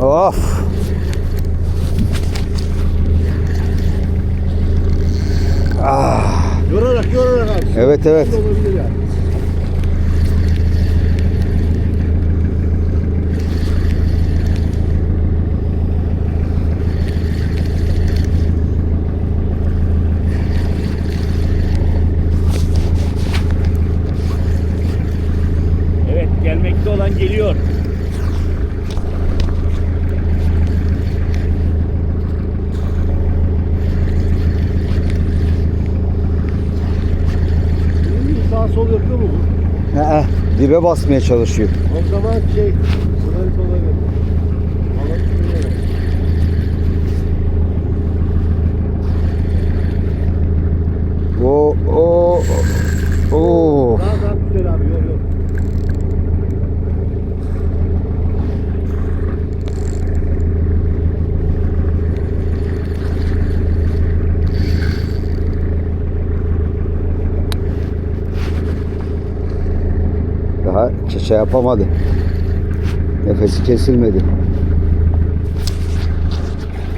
Of. Ah. Yorarak yorarak abi. Evet evet. Evet gelmekte olan geliyor. Şimdi Sağ sol yapıyor mu? Ee, dibe basmaya çalışıyor. O zaman şey, sınırlık olabilir. Balık sınırlık. O o o. Daha daha güzel abi, yok yok. Daha şey yapamadı. Nefesi kesilmedi.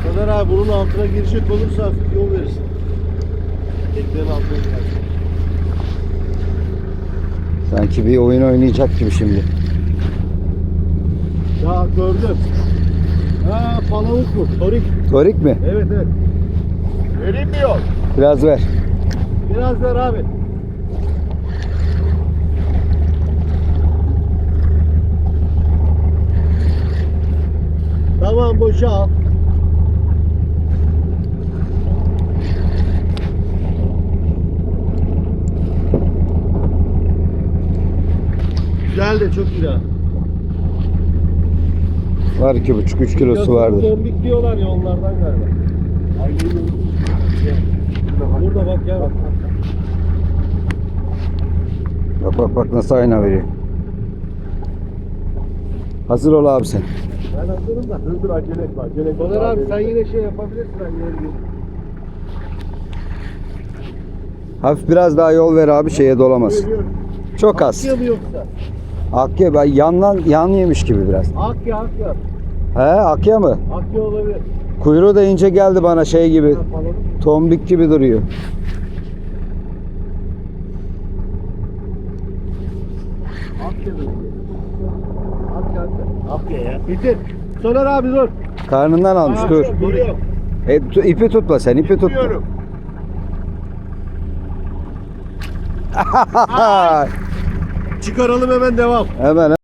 Kader abi bunun altına girecek olursa hafif yol verirsin. Teknenin altına girersin. Sanki bir oyun oynayacak gibi şimdi. Ya gördüm. Ha palamut bu, torik. Torik mi? Evet evet. Verilmiyor. Biraz ver. Biraz ver abi. Tamam boşa al. Güzel de çok güzel. Var iki buçuk üç kilosu vardır. Zombik diyorlar ya onlardan galiba. Burada bak ya. Bak. Bak bak bak nasıl ayna veriyor. Hazır ol abi sen. Ben hazırım da. Dur acele etme acele etme. Soner abi sen yine şey yapabilirsin gideyim. Hafif biraz daha yol ver abi şeye dolamaz. Çok az. Akya mı yoksa? Akya ben yandan yan yemiş gibi biraz. Akya akya. He akya mı? Akya olabilir. Kuyruğu da ince geldi bana şey gibi. Tombik gibi duruyor. Akya akya. Akya ya. Bitir. Soner abi dur. Karnından almış dur. Duruyor. E, tu- ipi tutma sen ipi tutma. Tutuyorum. Çıkaralım hemen devam. Hemen